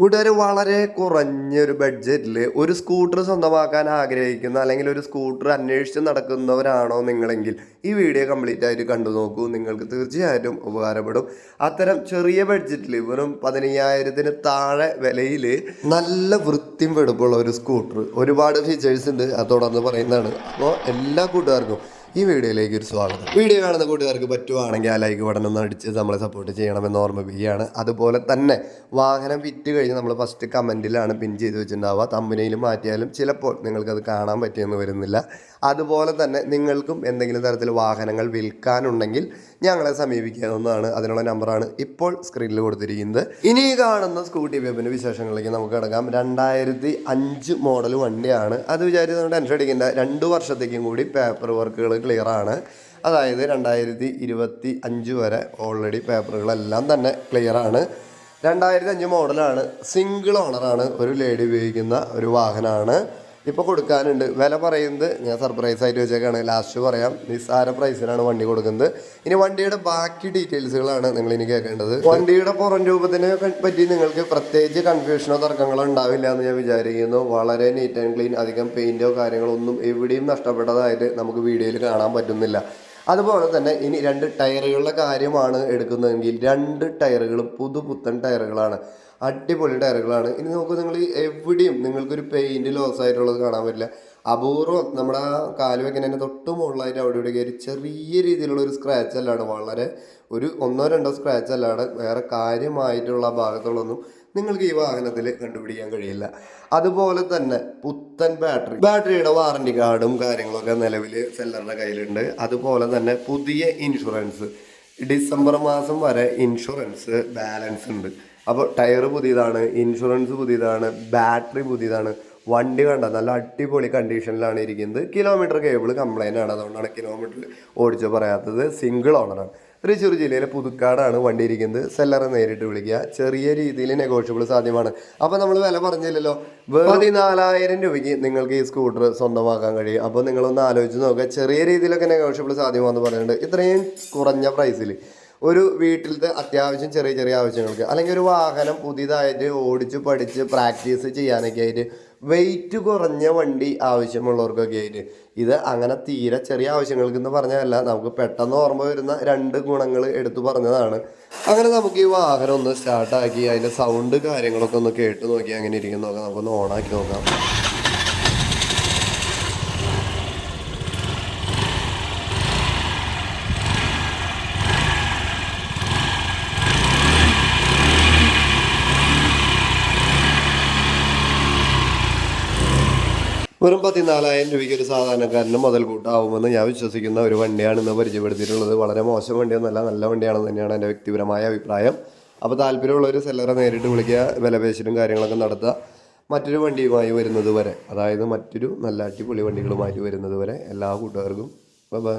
കൂട്ടുകാർ വളരെ കുറഞ്ഞൊരു ബഡ്ജറ്റിൽ ഒരു സ്കൂട്ടർ സ്വന്തമാക്കാൻ ആഗ്രഹിക്കുന്ന അല്ലെങ്കിൽ ഒരു സ്കൂട്ടർ അന്വേഷിച്ച് നടക്കുന്നവരാണോ നിങ്ങളെങ്കിൽ ഈ വീഡിയോ കംപ്ലീറ്റ് ആയിട്ട് കണ്ടു നോക്കൂ. നിങ്ങൾക്ക് തീർച്ചയായിട്ടും ഉപകാരപ്പെടും. അത്തരം ചെറിയ ബഡ്ജറ്റിൽ വെറും പതിനയ്യായിരത്തിന് താഴെ വിലയിൽ നല്ല വൃത്തിയും വെടുപ്പുള്ള ഒരു സ്കൂട്ടർ ഒരുപാട് ഫീച്ചേഴ്സ് ഉണ്ട്. അത് തുടർന്ന് പറയുന്നതാണ്. അപ്പോൾ എല്ലാ കൂട്ടുകാർക്കും ഈ വീഡിയോയിലേക്ക് ഒരു സ്വാഗതം. വീഡിയോ കാണുന്ന കൂട്ടുകാർക്ക് പറ്റുവാണെങ്കിൽ ആ ലൈക്ക് ബട്ടൺ ഒന്ന് അടിച്ച് നമ്മളെ സപ്പോർട്ട് ചെയ്യണമെന്ന് ഓർമ്മിപ്പിക്കുകയാണ്. അതുപോലെ തന്നെ വാഹനം വിറ്റ് കഴിഞ്ഞ് നമ്മൾ ഫസ്റ്റ് കമന്റിലാണ് പിൻ ചെയ്ത് വെച്ചിട്ടുണ്ടാവുക. തമ്പനയിൽ മാറ്റിയാലും ചിലപ്പോൾ നിങ്ങൾക്കത് കാണാൻ പറ്റിയെന്ന് വരുന്നില്ല. അതുപോലെ തന്നെ നിങ്ങൾക്കും എന്തെങ്കിലും തരത്തിൽ വാഹനങ്ങൾ വിൽക്കാനുണ്ടെങ്കിൽ ഞങ്ങളെ സമീപിക്കാവുന്നതാണ് അതിനുള്ള നമ്പറാണ് ഇപ്പോൾ സ്ക്രീനിൽ കൊടുത്തിരിക്കുന്നത്. ഇനി കാണുന്ന സ്കൂട്ടി വെബിന്റെ വിശേഷങ്ങളിലേക്ക് നമുക്ക് കിടക്കാം. രണ്ടായിരത്തി അഞ്ച് മോഡൽ വണ്ടിയാണ്. അത് വിചാരിച്ച് നമ്മൾ ടെൻഷൻ അടിക്കേണ്ട. രണ്ട് വർഷത്തേക്കും കൂടി പേപ്പർ വർക്കുകൾ ക്ലിയർ ആണ്. അതായത് രണ്ടായിരത്തി ഇരുപത്തി അഞ്ച് വരെ ഓൾറെഡി പേപ്പറുകളെല്ലാം തന്നെ ക്ലിയർ ആണ്. രണ്ടായിരത്തി അഞ്ച് മോഡലാണ് സിംഗിൾ ഓണറാണ് ഒരു ലേഡി ഉപയോഗിക്കുന്ന ഒരു വാഹനമാണ് ഇപ്പോൾ കൊടുക്കാനുണ്ട്. വില പറയുന്നത് ഞാൻ സർപ്രൈസ് ആയിട്ട് വെച്ചേക്കാണ്. ലാസ്റ്റ് പറയാം. നിസ്സാര പ്രൈസിനാണ് വണ്ടി കൊടുക്കുന്നത്. ഇനി വണ്ടിയുടെ ബാക്കി ഡീറ്റെയിൽസുകളാണ് നിങ്ങൾ ഇനി കേൾക്കേണ്ടത്. വണ്ടിയുടെ പുറം രൂപത്തിനെ പറ്റി നിങ്ങൾക്ക് പ്രത്യേകിച്ച് കൺഫ്യൂഷനോ തർക്കങ്ങളോ ഉണ്ടാവില്ല എന്ന് ഞാൻ വിചാരിക്കുന്നു. വളരെ നീറ്റ് ആൻഡ് ക്ലീൻ അധികം പെയിന്റോ കാര്യങ്ങളോ ഒന്നും എവിടെയും നഷ്ടപ്പെട്ടതായിട്ട് നമുക്ക് വീഡിയോയിൽ കാണാൻ പറ്റുന്നില്ല. അതുപോലെ തന്നെ ഇനി രണ്ട് ടയറുകളുടെ കാര്യമാണ് എടുക്കുന്നതെങ്കിൽ രണ്ട് ടയറുകളും പുതുപുത്തൻ ടയറുകളാണ്. അടിപൊളി ടയറുകളാണ്. ഇനി നോക്കൂ നിങ്ങൾ എവിടെയും നിങ്ങൾക്കൊരു പെയിന്റ് ലോസ് ആയിട്ടുള്ളത് കാണാൻ പറ്റില്ല. അപൂർവം നമ്മുടെ ആ കാൽ വെക്കുന്നതിന് തൊട്ട് മുകളിലായിട്ട് അവിടെ ഇവിടെ കയറി ചെറിയ രീതിയിലുള്ള ഒരു സ്ക്രാച്ച് അല്ലാണ്ട് വളരെ ഒരു ഒന്നോ രണ്ടോ സ്ക്രാച്ച് അല്ലാണ്ട് വേറെ കാര്യമായിട്ടുള്ള ഭാഗത്തുള്ളൊന്നും നിങ്ങൾക്ക് ഈ വാഹനത്തിൽ കണ്ടുപിടിക്കാൻ കഴിയില്ല. അതുപോലെ തന്നെ പുത്തൻ ബാറ്ററി. ബാറ്ററിയുടെ വാറണ്ടി കാർഡും കാര്യങ്ങളൊക്കെ നിലവിൽ സെല്ലറുടെ കയ്യിലുണ്ട്. അതുപോലെ തന്നെ പുതിയ ഇൻഷുറൻസ് ഡിസംബർ മാസം വരെ ഇൻഷുറൻസ് ബാലൻസ് ഉണ്ട്. അപ്പോൾ ടയർ പുതിയതാണ് ഇൻഷുറൻസ് പുതിയതാണ് ബാറ്ററി പുതിയതാണ്. വണ്ടി കണ്ട നല്ല അടിപൊളി കണ്ടീഷനിലാണ് ഇരിക്കുന്നത്. കിലോമീറ്റർ കേബിൾ കംപ്ലൈന്റ് ആണ്. അതുകൊണ്ടാണ് കിലോമീറ്റർ ഓടിച്ച് പറയാത്തത്. സിംഗിൾ ഓണറാണ് തൃശ്ശൂർ ജില്ലയിലെ പുതുക്കാടാണ് വണ്ടി ഇരിക്കുന്നത് സെല്ലറെ നേരിട്ട് വിളിക്കുക. ചെറിയ രീതിയിൽ നെഗോഷ്യബിൾ സാധ്യമാണ്. അപ്പോൾ നമ്മൾ വില പറഞ്ഞില്ലല്ലോ. പതിനാലായിരം രൂപയ്ക്ക് നിങ്ങൾക്ക് ഈ സ്കൂട്ടർ സ്വന്തമാക്കാൻ കഴിയും. അപ്പോൾ നിങ്ങളൊന്ന് ആലോചിച്ച് നോക്കുക. ചെറിയ രീതിയിലൊക്കെ നെഗോഷ്യബിൾ സാധ്യമാണെന്ന് പറയുന്നുണ്ട് ഇത്രയും കുറഞ്ഞ പ്രൈസിൽ ഒരു വീട്ടിലത്തെ അത്യാവശ്യം ചെറിയ ചെറിയ ആവശ്യങ്ങൾക്ക് അല്ലെങ്കിൽ ഒരു വാഹനം പുതിയതായിട്ട് ഓടിച്ച് പഠിച്ച് പ്രാക്ടീസ് ചെയ്യാനൊക്കെ ആയിട്ട് വെയിറ്റ് കുറഞ്ഞ വണ്ടി ആവശ്യമുള്ളവർക്കൊക്കെ ആയിട്ട്. ഇത് അങ്ങനെ തീരെ ചെറിയ ആവശ്യങ്ങൾക്ക് എന്ന് പറഞ്ഞതല്ല നമുക്ക് പെട്ടെന്ന് ഓർമ്മ വരുന്ന രണ്ട് ഗുണങ്ങൾ എടുത്തു പറഞ്ഞതാണ്. അങ്ങനെ നമുക്ക് ഈ വാഹനം ഒന്ന് സ്റ്റാർട്ടാക്കി അതിന്റെ സൗണ്ട് കാര്യങ്ങളൊക്കെ ഒന്ന് കേട്ട് നോക്കി അങ്ങനെ ഇരിക്കുന്നതൊക്കെ നമുക്കൊന്ന് ഓണാക്കി നോക്കാം. വെറും പതിനാലായിരം രൂപയ്ക്ക് ഒരു സാധാരണക്കാരന് മുതൽ കൂട്ടാവുമെന്ന് ഞാൻ വിശ്വസിക്കുന്ന ഒരു വണ്ടിയാണ് ഇന്ന് പരിചയപ്പെടുത്തിയിട്ടുള്ളത്. വളരെ മോശം വണ്ടിയൊന്നുമല്ല നല്ല വണ്ടിയാണെന്ന് തന്നെയാണ് എന്റെ വ്യക്തിപരമായ അഭിപ്രായം. അപ്പോൾ താല്പര്യമുള്ള ഒരു സെല്ലറെ നേരിട്ട് വിളിക്കുക വിലപേശലും കാര്യങ്ങളൊക്കെ നടത്തുക. മറ്റൊരു വണ്ടിയുമായി വരുന്നത് വരെ അതായത് മറ്റൊരു നല്ല അടിപൊളി വണ്ടികളുമായി വരുന്നത് വരെ എല്ലാ കൂട്ടുകാർക്കും ബൈ.